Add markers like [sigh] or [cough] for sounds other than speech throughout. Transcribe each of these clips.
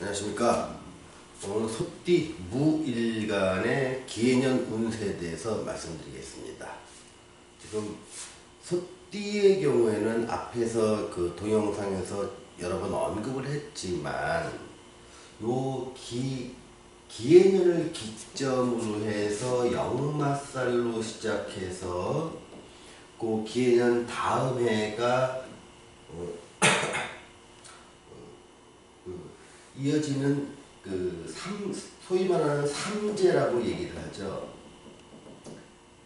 안녕하십니까. 오늘 소띠 무일간의 기해년 운세에 대해서 말씀드리겠습니다. 지금 소띠의 경우에는 앞에서 그 동영상에서 여러 번 언급을 했지만 요 기, 기해년을 기점으로 해서 역마살로 시작해서 그 기해년 다음 해가 어, 그 이어지는 그 삼, 소위 말하는 삼재라고 얘기를 하죠.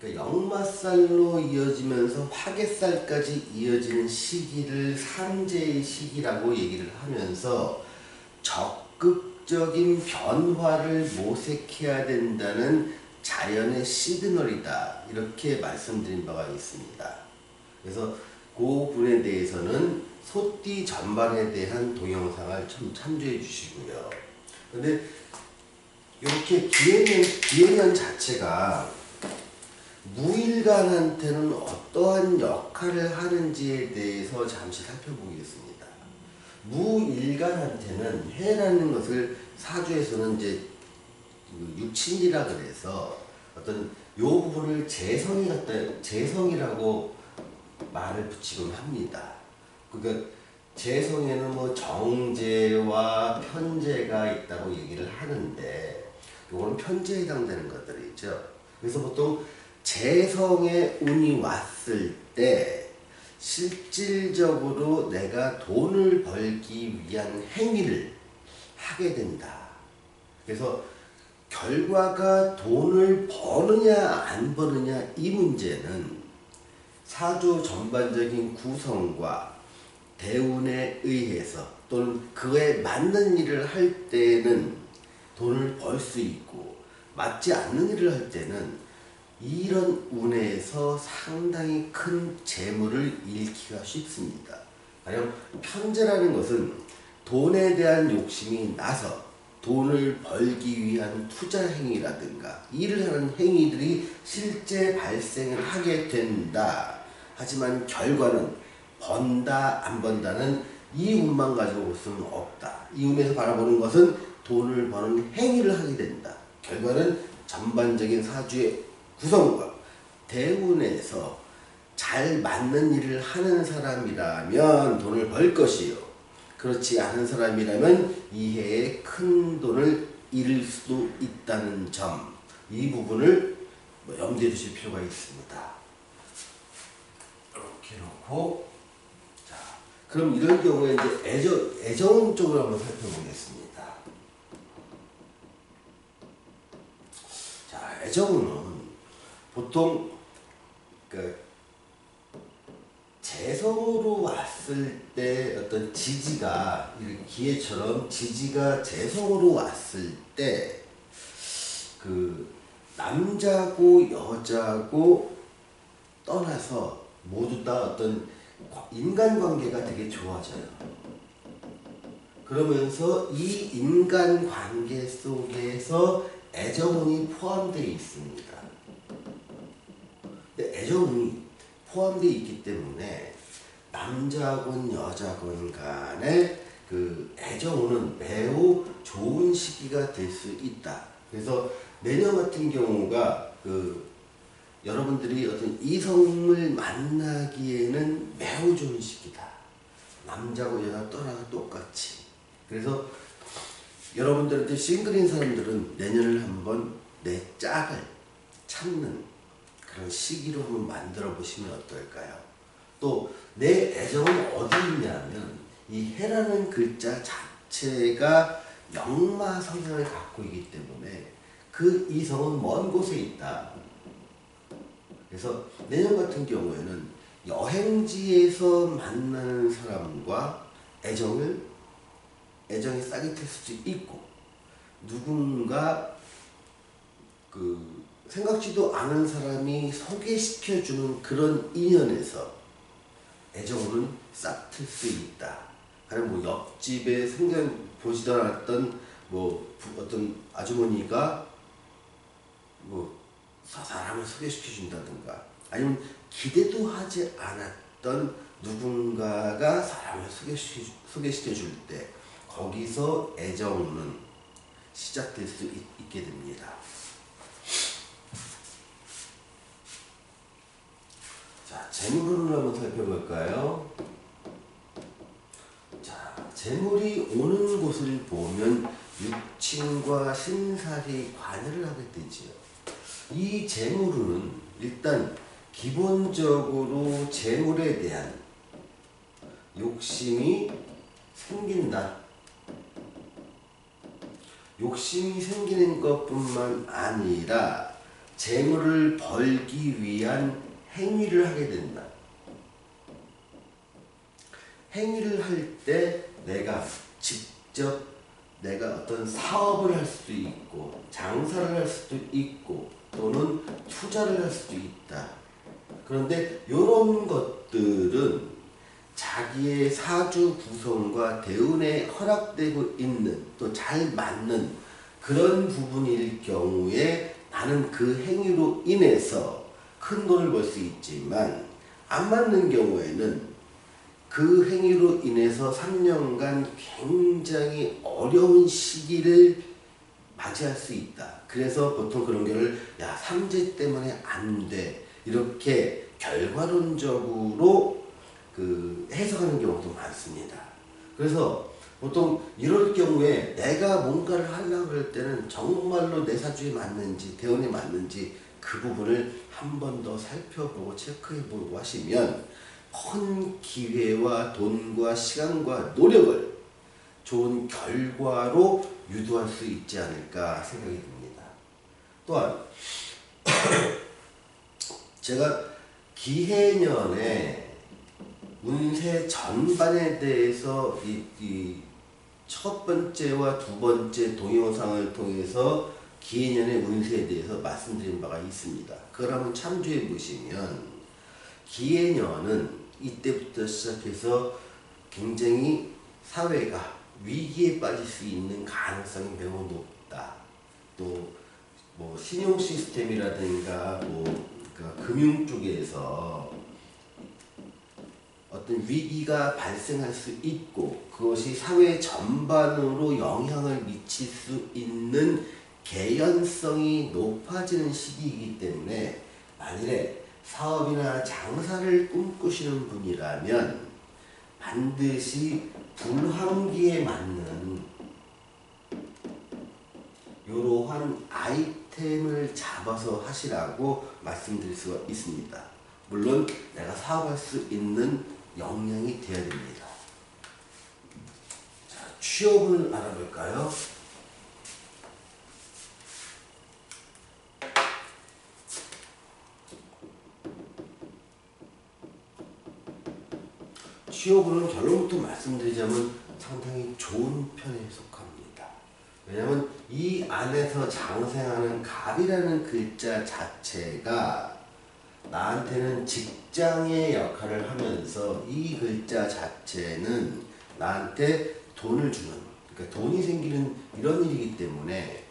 그러니까 역마살로 이어지면서 화개살까지 이어지는 시기를 삼재의 시기라고 얘기를 하면서 적극적인 변화를 모색해야 된다는 자연의 시그널이다 이렇게 말씀드린 바가 있습니다. 그래서 그 부분에 대해서는 소띠 전반에 대한 동영상을 좀 참조해 주시고요. 근데 이렇게 기해년, 기해년 자체가 무일간한테는 어떠한 역할을 하는지에 대해서 잠시 살펴보겠습니다. 무일간한테는 해라는 것을 사주에서는 이제 그 육친이라 그래서 어떤 요 부분을 재성이 갖다 재성이라고 말을 붙이곤 합니다. 그러니까 재성에는 뭐 정제와 편제가 있다고 얘기를 하는데 요거는 편제에 해당되는 것들이죠. 그래서 보통 재성에 운이 왔을 때 실질적으로 내가 돈을 벌기 위한 행위를 하게 된다. 그래서 결과가 돈을 버느냐 안 버느냐 이 문제는 사주 전반적인 구성과 대운에 의해서 또는 그에 맞는 일을 할 때는 돈을 벌 수 있고 맞지 않는 일을 할 때는 이런 운에서 상당히 큰 재물을 잃기가 쉽습니다. 가령 편제라는 것은 돈에 대한 욕심이 나서 돈을 벌기 위한 투자 행위라든가 일을 하는 행위들이 실제 발생을 하게 된다. 하지만 결과는 번다 안 번다는 이 운만 가지고 볼 수는 없다. 이 운에서 바라보는 것은 돈을 버는 행위를 하게 된다. 결과는 전반적인 사주의 구성과 대운에서 잘 맞는 일을 하는 사람이라면 돈을 벌 것이요. 그렇지 않은 사람이라면 이 해에 큰 돈을 잃을 수도 있다는 점. 이 부분을 뭐 염두에 두실 필요가 있습니다. 이렇게 놓고 자 그럼 이런 경우에 이제 애정 애정 쪽을 한번 살펴보겠습니다. 자 애정은 보통 그 재성으로 왔을 때 어떤 지지가 기회처럼 지지가 재성으로 왔을 때 그 남자고 여자고 떠나서 모두 다 어떤 인간관계가 되게 좋아져요. 그러면서 이 인간관계 속에서 애정운이 포함되어 있습니다. 애정운이 포함되어 있기 때문에 남자건 여자건 간에 그 애정운은 매우 좋은 시기가 될 수 있다. 그래서 내년 같은 경우가 그 여러분들이 어떤 이성을 만나기에는 매우 좋은 시기다. 남자고 여자 떠나서 똑같이. 그래서 여러분들한테 싱글인 사람들은 내년을 한번 내 짝을 찾는 그런 시기로 한번 만들어 보시면 어떨까요? 또 내 애정은 어디 있냐면 이 해라는 글자 자체가 역마 성향을 갖고 있기 때문에 그 이성은 먼 곳에 있다. 그래서 내년 같은 경우에는 여행지에서 만나는 사람과 애정을 애정이 싹이 틀 수도 있고 누군가 그 생각지도 않은 사람이 소개시켜주는 그런 인연에서 애정은 싹 틀 수 있다. 가령 뭐 옆집에 생전 보지도 않았던 뭐 어떤 아주머니가 뭐 사람을 소개시켜 준다든가 아니면 기대도 하지 않았던 누군가가 사람을 소개시켜, 소개시켜 줄 때 거기서 애정은 시작될 수 있, 있게 됩니다. 자, 재물운을 한번 살펴볼까요? 자, 재물이 오는 곳을 보면 육친과 신살이 관여를 하게 되지요. 이 재물은 일단 기본적으로 재물에 대한 욕심이 생긴다. 욕심이 생기는 것뿐만 아니라 재물을 벌기 위한 행위를 하게 된다. 행위를 할 때 내가 직접 내가 어떤 사업을 할 수도 있고 장사를 할 수도 있고 또는 투자를 할 수도 있다. 그런데 이런 것들은 자기의 사주 구성과 대운에 허락되고 있는 또 잘 맞는 그런 부분일 경우에 나는 그 행위로 인해서 큰 돈을 벌 수 있지만 안 맞는 경우에는 그 행위로 인해서 3년간 굉장히 어려운 시기를 맞이할 수 있다. 그래서 보통 그런 경우를 야 삼재 때문에 안 돼. 이렇게 결과론적으로 그 해석하는 경우도 많습니다. 그래서 보통 이럴 경우에 내가 뭔가를 하려고 할 때는 정말로 내 사주에 맞는지 대운에 맞는지 그 부분을 한 번 더 살펴보고 체크해보고 하시면 큰 기회와 돈과 시간과 노력을 좋은 결과로 유도할 수 있지 않을까 생각이 듭니다. 또한 [coughs] 제가 기해년에 운세 전반에 대해서 이첫 번째와 두 번째 동영상을 통해서 기해년의 운세에 대해서 말씀드린 바가 있습니다. 그걸 한번 참조해 보시면 기해년은 이때부터 시작해서 굉장히 사회가 위기에 빠질 수 있는 가능성이 매우 높다. 또 뭐 신용 시스템이라든가 뭐 그러니까 금융 쪽에서 어떤 위기가 발생할 수 있고 그것이 사회 전반으로 영향을 미칠 수 있는 개연성이 높아지는 시기이기 때문에 만일에 사업이나 장사를 꿈꾸시는 분이라면 반드시 불황기에 맞는 이러한 아이템을 잡아서 하시라고 말씀드릴 수가 있습니다. 물론 내가 사업할 수 있는 역량이 되어야 됩니다. 자, 취업을 알아볼까요? 취업은 결론부터 말씀드리자면 상당히 좋은 편에 속합니다. 왜냐하면 이 안에서 장생하는 갑이라는 글자 자체가 나한테는 직장의 역할을 하면서 이 글자 자체는 나한테 돈을 주는 그러니까 돈이 생기는 이런 일이기 때문에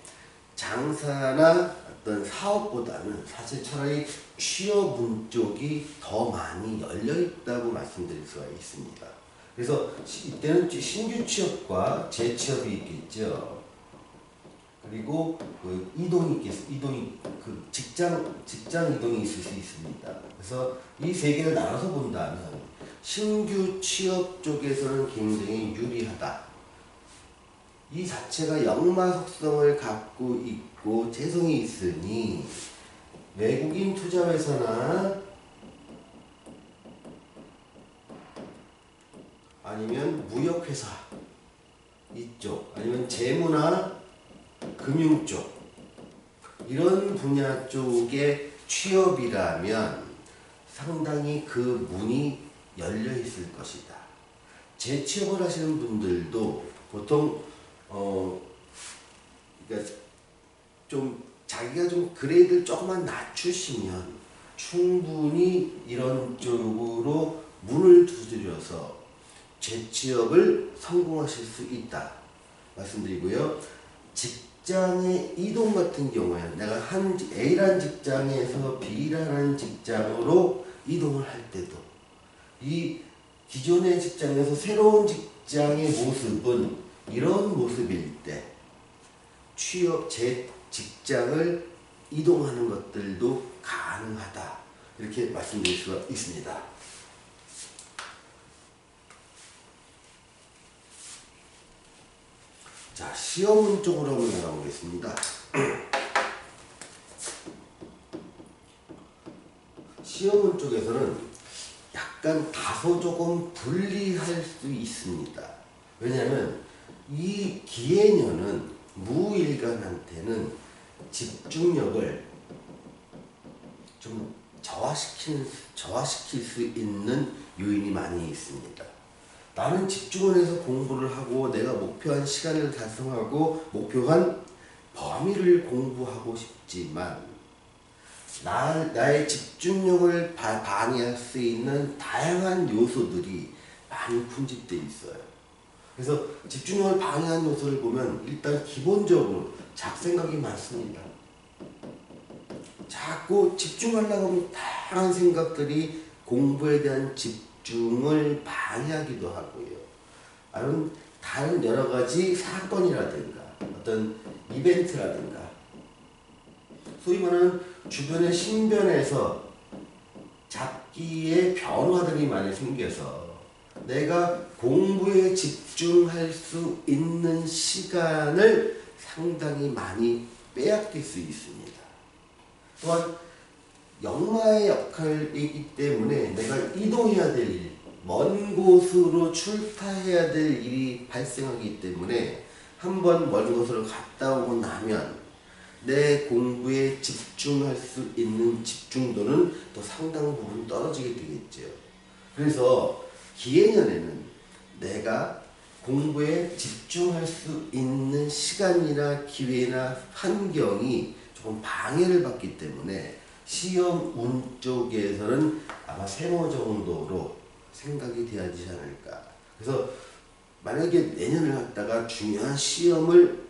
장사나 어떤 사업보다는 사실 차라리 취업운 쪽이 더 많이 열려 있다고 말씀드릴 수가 있습니다. 그래서 이때는 신규 취업과 재취업이 있겠죠. 그리고 그 이동이 있겠 이동이 그 직장 직장 이동이 있을 수 있습니다. 그래서 이 세 개를 나눠서 본다면 신규 취업 쪽에서는 굉장히 유리하다. 이 자체가 역마 속성을 갖고 있고 재성이 있으니 외국인 투자회사나 아니면 무역회사 이쪽 아니면 재무나 금융 쪽 이런 분야 쪽의 취업이라면 상당히 그 문이 열려 있을 것이다. 재취업을 하시는 분들도 보통 어 그러니까 좀 자기가 좀 그레이드를 조금만 낮추시면 충분히 이런 쪽으로 문을 두드려서 재취업을 성공하실 수 있다 말씀드리고요. 직장의 이동 같은 경우에는 내가 한 A라는 직장에서 B라는 직장으로 이동을 할 때도 이 기존의 직장에서 새로운 직장의 모습은 이런 모습일 때 취업 제 직장을 이동하는 것들도 가능하다 이렇게 말씀드릴 수가 있습니다. 자 시험문 쪽으로 한번 나가보겠습니다. [clears throat] 시험문 쪽에서는 약간 다소 조금 불리할 수 있습니다. 왜냐하면 이 기해년은 무일간한테는 집중력을 좀 저하시키는, 저하시킬 수 있는 요인이 많이 있습니다. 나는 집중을 해서 공부를 하고 내가 목표한 시간을 달성하고 목표한 범위를 공부하고 싶지만 나, 나의 집중력을 바, 방해할 수 있는 다양한 요소들이 많이 군집되어 있어요. 그래서 집중력을 방해하는 요소를 보면 일단 기본적으로 잡생각이 많습니다. 자꾸 집중하려고 하면 다양한 생각들이 공부에 대한 집중을 방해하기도 하고요. 아니면 다른 여러 가지 사건이라든가 어떤 이벤트라든가 소위 말하는 주변의 신변에서 잡기의 변화들이 많이 생겨서 내가 공부에 집중할 수 있는 시간을 상당히 많이 빼앗길 수 있습니다. 또한 역마의 역할이기 때문에 내가 이동해야 될 일, 먼 곳으로 출타해야 될 일이 발생하기 때문에 한 번 먼 곳으로 갔다 오고 나면 내 공부에 집중할 수 있는 집중도는 또 상당 부분 떨어지게 되겠죠. 그래서 기해년에는 내가 공부에 집중할 수 있는 시간이나 기회나 환경이 조금 방해를 받기 때문에 시험 운 쪽에서는 아마 세모 정도로 생각이 되어야지 않을까. 그래서 만약에 내년을 갖다가 중요한 시험을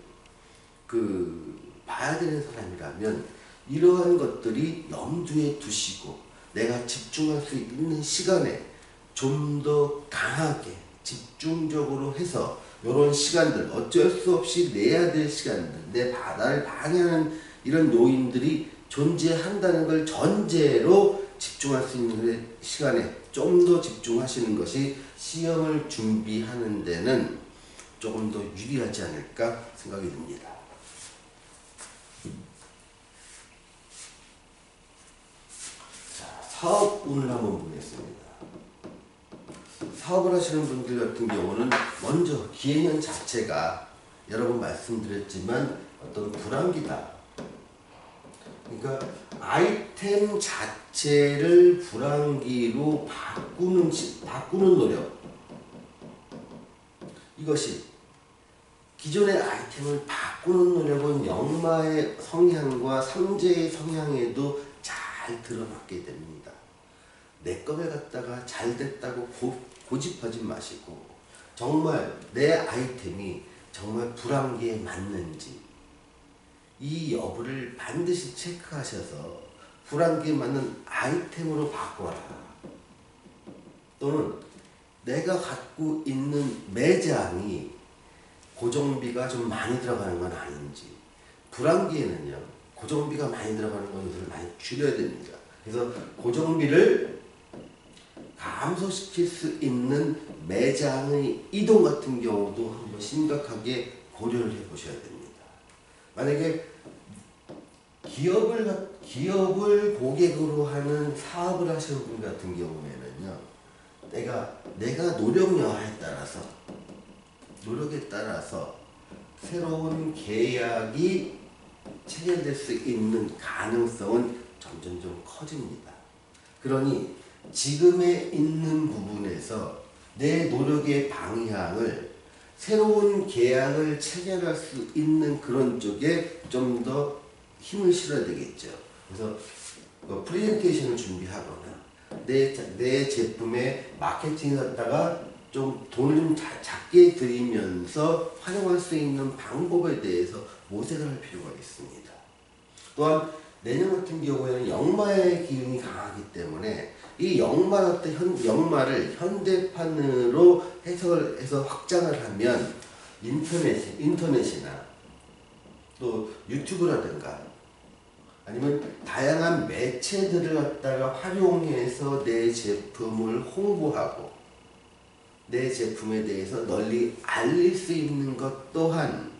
그 봐야 되는 사람이라면 이러한 것들이 염두에 두시고 내가 집중할 수 있는 시간에 좀 더 강하게 집중적으로 해서 이런 시간들 어쩔 수 없이 내야 될 시간들 내 바다를 방해하는 이런 요인들이 존재한다는 걸 전제로 집중할 수 있는 시간에 좀 더 집중하시는 것이 시험을 준비하는 데는 조금 더 유리하지 않을까 생각이 듭니다. 사업 운을 한번 보겠습니다. 사업을 하시는 분들 같은 경우는 먼저 기해년 자체가 여러 번 말씀드렸지만 어떤 불황기다. 그러니까 아이템 자체를 불황기로 바꾸는 바꾸는 노력. 이것이 기존의 아이템을 바꾸는 노력은 영마의 성향과 삼재의 성향에도 잘 들어맞게 됩니다. 내 것을 갖다가 잘 됐다고 고, 고집하지 마시고 정말 내 아이템이 정말 불황기에 맞는지 이 여부를 반드시 체크하셔서 불황기에 맞는 아이템으로 바꿔라. 또는 내가 갖고 있는 매장이 고정비가 좀 많이 들어가는 건 아닌지 불황기에는요 고정비가 많이 들어가는 것을 많이 줄여야 됩니다. 그래서 고정비를 감소시킬 수 있는 매장의 이동 같은 경우도 한번 심각하게 고려를 해 보셔야 됩니다. 만약에 기업을 기업을 고객으로 하는 사업을 하시는 분 같은 경우에는요, 내가 내가 노력 여하에 따라서 노력에 따라서 새로운 계약이 체결될 수 있는 가능성은 점점 좀 커집니다. 그러니 지금에 있는 부분에서 내 노력의 방향을 새로운 계약을 체결할 수 있는 그런 쪽에 좀 더 힘을 실어야 되겠죠. 그래서 그 프레젠테이션을 준비하거나 내, 내 제품의 마케팅을 갖다가 좀 돈을 좀 작게 들이면서 활용할 수 있는 방법에 대해서 모색을 할 필요가 있습니다. 또한 내년 같은 경우에는 역마의 기운이 강하기 때문에 이 역마 같은 현, 역마를 현대판으로 해석을 해서 확장을 하면 인터넷, 인터넷이나 또 유튜브라든가 아니면 다양한 매체들을 갖다가 활용해서 내 제품을 홍보하고 내 제품에 대해서 널리 알릴 수 있는 것 또한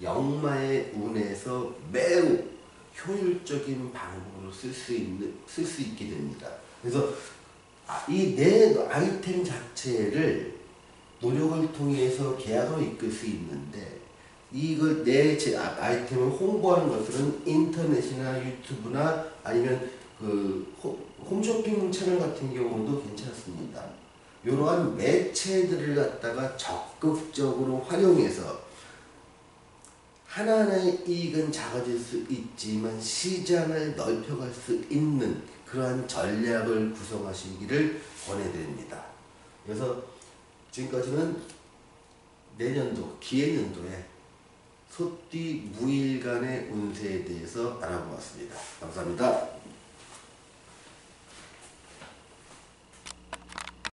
영마의 운에서 매우 효율적인 방법으로 쓸 수 있는 쓸 수 있게 됩니다. 그래서 이 내 아이템 자체를 노력을 통해서 계약으로 이끌 수 있는데 이걸 내 제 아이템을 홍보하는 것들은 인터넷이나 유튜브나 아니면 그 호- 홈쇼핑 채널 같은 경우도 괜찮습니다. 이러한 매체들을 갖다가 적극적으로 활용해서 하나하나의 이익은 작아질 수 있지만 시장을 넓혀갈 수 있는 그러한 전략을 구성하시기를 권해드립니다. 그래서 지금까지는 내년도 기해년도에 소띠 무일간의 운세에 대해서 알아보았습니다. 감사합니다.